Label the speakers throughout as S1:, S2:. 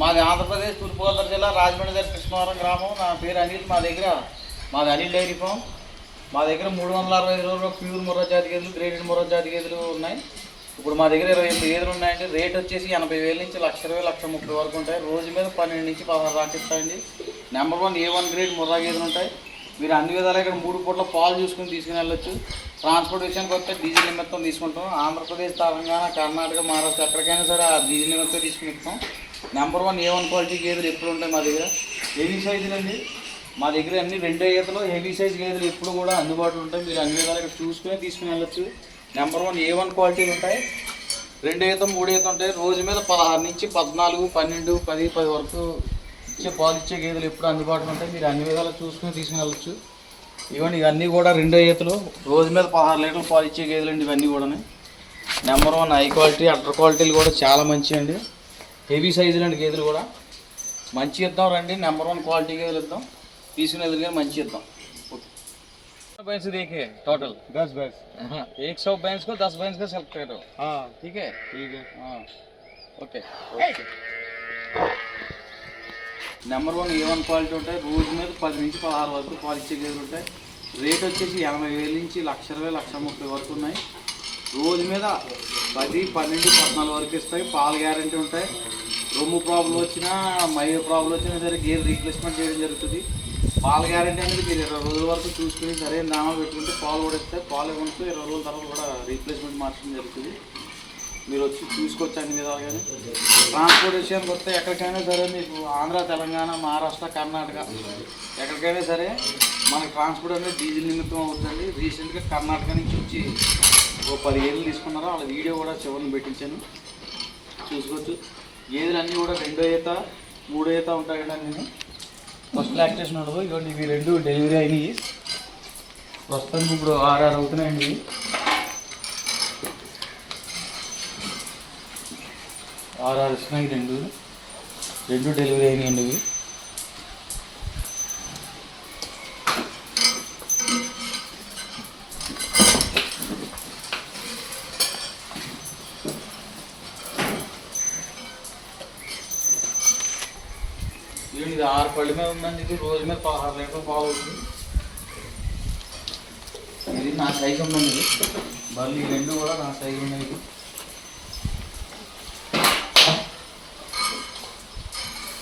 S1: మాది ఆంధ్రప్రదేశ్ తూర్పుగోదావరి జిల్లా రాజమండ్రి దగ్గర కృష్ణవరం గ్రామం. నా పేరు అనిల్ మా దగ్గర మాది అనిల్ డైరీ ఫామ్. మా దగ్గర మూడు వందల అరవై ఐదు రోజులు ప్యూర్ ముర్రా జాతి గేదెలు గ్రేడెడ్ ముర్రా జాతి గేదెలు ఉన్నాయి. ఇప్పుడు మా దగ్గర ఇరవై ఎనిమిది గేదెలు ఉన్నాయండి. రేట్ వచ్చేసి ఎనభై వేల నుంచి లక్ష ఇరవై లక్ష ముప్పై వరకు ఉంటాయి. రోజు మీద పన్నెండు నుంచి పదహారు దాకా ఇస్తాయండి number one A one grade Murrah గేదెలు ఉంటాయి. మీరు అన్ని విధాలుగా ఇక్కడ మూడు పూట్ల పాలు చూసుకుని తీసుకుని వెళ్ళొచ్చు. ట్రాన్స్పోర్ట్ విషయానికి వస్తే డీజిల్ నిమిత్తం తీసుకుంటాం. ఆంధ్రప్రదేశ్ తెలంగాణ కర్ణాటక మహారాష్ట్ర ఎక్కడికైనా సరే ఆ డీజిల్ నిమిత్తం తీసుకుని ఇస్తాం number one A one quality గేదెలు ఎప్పుడు ఉంటాయి మా దగ్గర? హెవీ సైజులండి మా దగ్గర అన్ని రెండో ఈతలు హెవీ సైజ్ గేదెలు ఎప్పుడు కూడా అందుబాటులో ఉంటాయి. మీరు అన్ని విధాలుగా చూసుకుని తీసుకుని వెళ్ళచ్చు. నెంబర్ వన్ ఏ వన్ క్వాలిటీలు ఉంటాయి. రెండు ఈత మూడు ఈత ఉంటాయి. రోజు మీద పదహారు నుంచి పద్నాలుగు పన్నెండు పది పది వరకు ఇచ్చే పాలు ఇచ్చే గేదెలు ఎప్పుడు అందుబాటులో ఉంటాయి. మీరు అన్ని విధాలు చూసుకుని తీసుకుని వెళ్ళొచ్చు. ఇవన్నీ ఇవన్నీ కూడా రెండో ఈతలు. రోజు మీద పదహారు లీటర్లు పాలు ఇచ్చే గేదెలు అండి ఇవన్నీ కూడా నెంబర్ వన్ హై క్వాలిటీ అటర్ క్వాలిటీలు కూడా చాలా మంచివి అండి. హెవీ సైజులు అండి గేదెలు కూడా మంచి ఇద్దాం రండి నెంబర్ వన్ క్వాలిటీ గేదెలు ఇద్దాం తీసుకునే ఎదురుగా మంచి ఇద్దాం भैंस देखिए टोटल
S2: दस भैंस
S1: हाँ एक सौ भैंस को दस भैंस का सेलेक्ट करो
S2: हाँ
S1: ठीक है
S2: ठीक है
S1: हाँ okay number one A one quality ఉంటాయి రోజు మీద పది నుంచి పదహారు వరకు పాలు ఇచ్చే గేదెలు ఉంటాయి రేట్ వచ్చేసి ఎనభై వేల నుంచి లక్ష ఇరవై లక్ష ముప్పై వరకు ఉన్నాయి రోజు మీద పది పన్నెండు పద్నాలుగు వరకు ఇస్తాయి పాలు గ్యారంటీ ఉంటాయి రొమ్ము ప్రాబ్లం వచ్చినా మైర్ ప్రాబ్లం వచ్చినా సరే గేర్ రీప్లేస్మెంట్ చేయడం జరుగుతుంది. పాల గ్యారంటీ అనేది మీరు ఇరవై రోజుల వరకు చూసుకుని సరైన దామా పెట్టుకుంటే పాలు కూడా ఇస్తే పాలు ఇవ్వడంతో ఇరవై రోజుల తర్వాత కూడా రీప్లేస్మెంట్ మార్చడం జరుగుతుంది. మీరు వచ్చి చూసుకోవచ్చు అన్ని విధాలు కానీ. ట్రాన్స్పోర్ట్ విషయానికి వస్తే ఎక్కడికైనా సరే మీకు ఆంధ్ర తెలంగాణ మహారాష్ట్ర కర్ణాటక ఎక్కడికైనా సరే మనకి ట్రాన్స్పోర్ట్ అనేది డీజిల్ నిమిత్తం అవుతుంది రీసెంట్గా కర్ణాటక నుంచి వచ్చి ఓ పది ఏళ్ళు తీసుకున్నారో వాళ్ళ వీడియో కూడా చివరిని పెట్టించాను. చూసుకోవచ్చు. గేదెలు అన్నీ కూడా రెండో ఈత మూడో ఈత ఉంటాయండి నేను ఫస్ట్ లాక్టేషన్ ఉండదు. ఇవ్వండి ఇవి రెండు డెలివరీ అయినాయి. ప్రస్తుతానికి ఇప్పుడు ఆరు అవుతున్నాయండి ఇవి. ఆరు ఇస్తున్నాయి రెండు. రెండు డెలివరీ అయినాయండి ఇవి. ఇది ఆరు పళ్ళు మీద ఉందండి ఇది రోజు మీద పదహారు లీటర్లు పాలు అవుతుంది ఇది నా సైజు ఉందండి బల్లి రెండు కూడా నా సైజు ఉన్నాయి ఇది.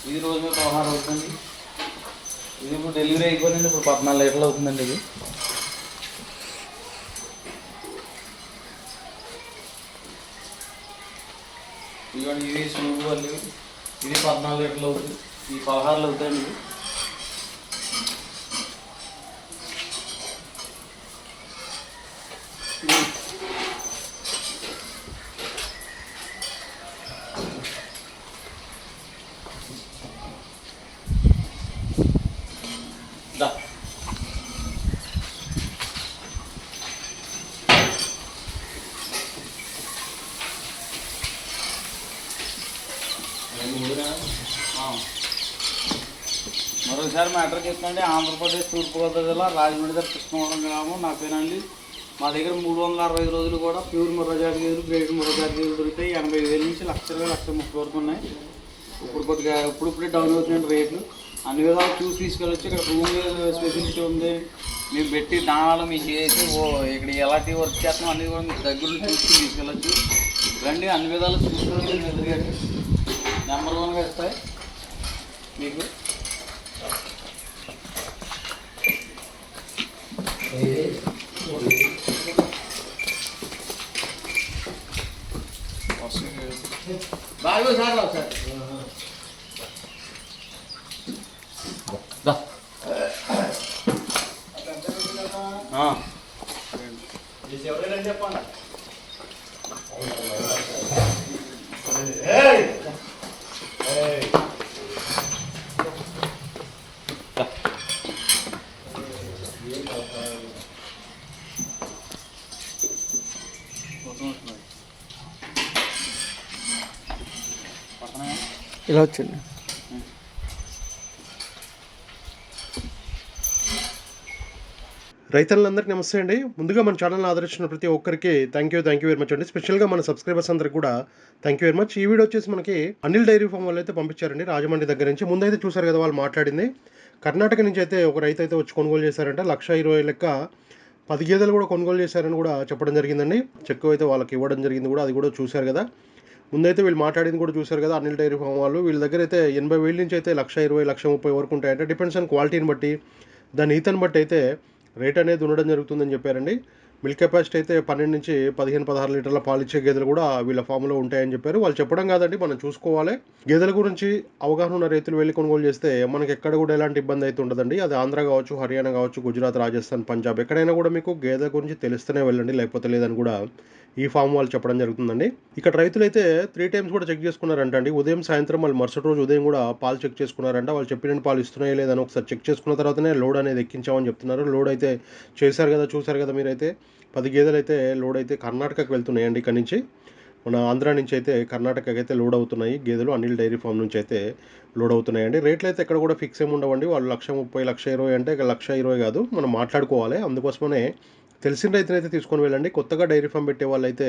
S1: ఇది రోజు మీద పదహారు అవుతుంది ఇది ఇప్పుడు డెలివరీ అయిపోయిందండి ఇప్పుడు పద్నాలుగు లీటర్లు అవుతుందండి ఇది. ఇదిగోండి ఇది సూపు వాళ్ళు ఇది పద్నాలుగు లీటర్లు అవుతుంది. ఈ పదహారులు అవుతాయండి ఇవి దా ఆ. మరోసారి మా అడ్రస్ చెప్తాండి ఆంధ్రప్రదేశ్ తూర్పుగోదావరి జిల్లా రాజమండ్రి దగ్గర కృష్ణవరం గ్రామం నా పేరండి. మా దగ్గర మూడు వందల అరవై రోజులు కూడా ప్యూర్ ముర్రజాతి గేదెలు గ్రేడ్ ముర్రజాతి గేదెలు దొరుకుతాయి. ఎనభై వేల నుంచి లక్ష ఇరవై లక్ష ముప్పై వరకు ఉన్నాయి. ఇప్పుడు కొద్దిగా ఇప్పుడు ఇప్పుడే డౌన్ అవుతున్నాయండి రేట్లు. అన్ని విధాలు చూసి తీసుకెళ్ళొచ్చు ఇక్కడ రూమ్ ఫెసిలిటీ ఉంది. మేము పెట్టి దానాలు మీకు చేసి ఓ ఇక్కడ ఎలాంటి వర్క్ చేస్తాం అన్నీ కూడా మీకు దగ్గర చూసి చూసుకుని తీసుకెళ్ళొచ్చు. రండి అన్ని విధాలు చూసుకొని ఎదురుగా నెంబర్ వన్గా ఇస్తాయి. మీకు బాగా సార్ రావు సార్ దా. ఆ.
S2: చెప్పండి
S1: పక్కనే
S3: ఇలా వచ్చింది.
S2: రైతులందరికీ నమస్తే అండి. ముందుగా మన ఛానల్ ఆదరించిన ప్రతి ఒక్కరికి thank you thank you very much అండి. స్పెషల్గా మన సబ్స్క్రైబర్స్ అందరికి కూడా థ్యాంక్ యూ వెరీ మచ్ ఈ వీడియో వచ్చేసి మనకి అనిల్ డైరీ ఫామ్ వాళ్ళు అయితే పంపించారండి. రాజమండ్రి దగ్గర నుంచి. ముందైతే చూసారు కదా వాళ్ళు మాట్లాడింది. కర్ణాటక నుంచి అయితే ఒక రైతు అయితే వచ్చి కొనుగోలు చేశారంట. లక్ష ఇరవై లెక్క పది గేదెలు కూడా కొనుగోలు చేశారని కూడా చెప్పడం జరిగిందండి. చెక్కు అయితే వాళ్ళకి ఇవ్వడం జరిగింది కూడా. అది కూడా చూశారు కదా. ముందైతే వీళ్ళు మాట్లాడింది కూడా చూశారు కదా అనిల్ డైరీ ఫామ్ వాళ్ళు. వీళ్ళ దగ్గర అయితే ఎనభై వేల నుంచి అయితే లక్ష ఇరవై లక్ష ముప్పై వరకు ఉంటాయంటే. డిపెండ్స్ ఆన్ క్వాలిటీని బట్టి దాని ఈతని బట్టి అయితే రేట్ అనేది ఉండడం జరుగుతుందని చెప్పారండి. మిల్క్ కెపాసిటీ అయితే పన్నెండు నుంచి పదిహేను పదహారు లీటర్ల పాలు ఇచ్చే గేదెలు కూడా వీళ్ళ ఫామ్లో ఉంటాయని చెప్పారు. వాళ్ళు చెప్పడం కాదండి మనం చూసుకోవాలి. గేదెల గురించి అవగాహన ఉన్న రైతులు వెళ్ళి కొనుగోలు చేస్తే మనకి ఎక్కడ కూడా ఎలాంటి ఇబ్బంది అయితే ఉండదండి. అది ఆంధ్ర కావచ్చు హర్యానా కావచ్చు గుజరాత్ రాజస్థాన్ పంజాబ్ ఎక్కడైనా కూడా మీకు గేదె గురించి తెలుస్తూనే వెళ్ళండి లేకపోతే లేదని కూడా ఈ ఫామ్ వాళ్ళు చెప్పడం జరుగుతుందండి. ఇక్కడ రైతులు అయితే త్రీ టైమ్స్ కూడా చెక్ చేసుకున్నారంట అండి ఉదయం సాయంత్రం వాళ్ళు మరుసటి రోజు ఉదయం కూడా పాలు చెక్ చేసుకున్నారంట. వాళ్ళు చెప్పిన పాలు ఇస్తున్నాయో లేదని ఒకసారి చెక్ చేసుకున్న తర్వాతనే లోడ్ అనేది ఎక్కించామని చెప్తున్నారు. లోడ్ అయితే చేశారు కదా చూశారు కదా మీరైతే. పది గేదెలు అయితే లోడ్ అయితే కర్ణాటకకు వెళ్తున్నాయండి ఇక్కడ నుంచి. మన ఆంధ్ర నుంచి అయితే కర్ణాటకకి అయితే లోడ్ అవుతున్నాయి. గేదెలు అనిల్ డైరీ ఫామ్ నుంచి అయితే లోడ్ అవుతున్నాయండి. రేట్లు అయితే ఎక్కడ కూడా ఫిక్స్ ఏమి ఉండవండి. వాళ్ళు లక్ష ముప్పై లక్ష ఇరవై అంటే లక్ష ఇరవై కాదు. మనం మాట్లాడుకోవాలి. అందుకోసమనే తెలిసిన రైతునైతే తీసుకొని వెళ్ళండి. కొత్తగా డైరీ ఫామ్ పెట్టే వాళ్ళైతే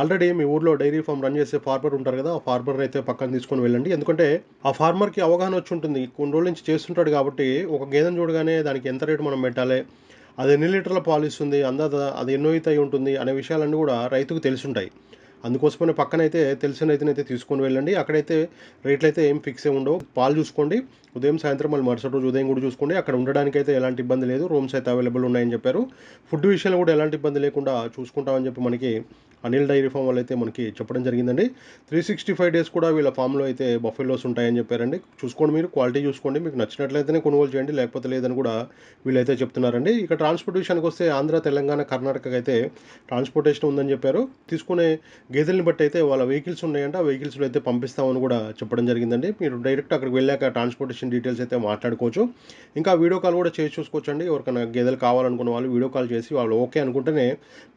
S2: ఆల్రెడీ మీ ఊర్లో డైరీ ఫామ్ రన్ చేసే ఫార్మర్ ఉంటారు కదా ఆ ఫార్మర్ అయితే పక్కన తీసుకొని వెళ్ళండి. ఎందుకంటే ఆ ఫార్మర్కి అవగాహన వచ్చి ఉంటుంది. కొన్ని రోజుల నుంచి చేస్తుంటాడు కాబట్టి ఒక గేదెను చూడగానే దానికి ఎంత రేటు మనం పెట్టాలి అది ఎన్ని లీటర్ల పాలు ఇస్తుంది అందాద అది ఎన్నో అయితే అయి ఉంటుంది అనే విషయాలన్నీ కూడా రైతుకు తెలిసి ఉంటాయి. అందుకోసమనే పక్కనైతే తెలిసిన రైతునైతే తీసుకొని వెళ్ళండి. అక్కడైతే రేట్లు అయితే ఏం ఫిక్స్ ఏ ఉండవు. పాలు చూసుకోండి. ఉదయం సాయంత్రం మళ్ళీ మరుసటి రోజు ఉదయం కూడా చూసుకోండి. అక్కడ ఉండడానికి అయితే ఎలాంటి ఇబ్బంది లేదు. రూమ్స్ అయితే అవైలబుల్ ఉన్నాయని చెప్పారు. ఫుడ్ విషయంలో కూడా ఎలాంటి ఇబ్బంది లేకుండా చూసుకుంటామని చెప్పి మనకి అనిల్ డైరీ ఫామ్ వాళ్ళు అయితే మనకి చెప్పడం జరిగిందండి. త్రీ సిక్స్టీ ఫైవ్ డేస్ కూడా వీళ్ళ ఫామ్లో అయితే బఫెలోస్ ఉంటాయని చెప్పారండి. చూసుకోండి మీరు. క్వాలిటీ చూసుకోండి. మీకు నచ్చినట్లయితేనే కొనుగోలు చేయండి. లేకపోతే లేదని కూడా వీళ్ళైతే చెప్తున్నారండి. ఇక ట్రాన్స్పోర్టేషన్కి వస్తే ఆంధ్ర తెలంగాణ కర్ణాటకకి అయితే ట్రాన్స్పోర్టేషన్ ఉందని చెప్పారు. తీసుకునే గేదెల్ని బట్టి అయితే వాళ్ళ వెహికల్స్ ఉన్నాయంటే. ఆ వెహికల్స్లో అయితే పంపిస్తామని కూడా చెప్పడం జరిగిందండి. మీరు డైరెక్ట్ అక్కడికి వెళ్ళాక ట్రాన్స్పోర్టేషన్ డీటెయిల్స్ అయితే మాట్లాడుకోవచ్చు. ఇంకా వీడియో కాల్ కూడా చేసి చూసుకోవచ్చండి. ఎవరికైనా గేదెలు కావాలనుకున్న వాళ్ళు వీడియో కాల్ చేసి వాళ్ళు ఓకే అనుకుంటేనే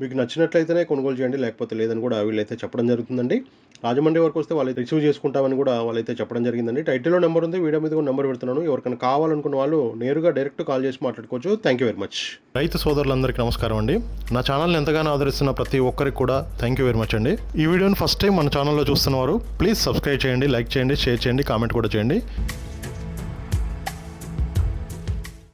S2: మీకు నచ్చినట్లయితేనే కొనుగోలు చేయండి లేకపోతే లేదని కూడా వీళ్ళైతే చెప్పడం జరుగుతుందండి. రాజమండ్రి వరకు వస్తే వాళ్ళు రిసీవ్ చేసుకుంటామని కూడా వాళ్ళైతే చెప్పడం జరిగిందండి. టైటిల్లో నెంబర్ ఉంది వీడియో మీద కూడా నెంబర్ పెడుతున్నాను. ఎవరికైనా కావాలనుకున్న వాళ్ళు నేరుగా డైరెక్ట్ కాల్ చేసి మాట్లాడుకోవచ్చు. థ్యాంక్ యూ వెరీ మచ్ రైతు సోదరులందరికీ నమస్కారం అండి. నా ఛానల్ని ఎంతగానో ఆదరిస్తున్న ప్రతి ఒక్కరికి కూడా థ్యాంక్ యూ వెరీ మచ్ అండి. ఈ వీడియోని ఫస్ట్ టైం మన ఛానల్లో చూస్తున్నవారు ప్లీజ్ సబ్స్క్రైబ్ చేయండి లైక్ చేయండి షేర్ చేయండి కామెంట్ కూడా చేయండి.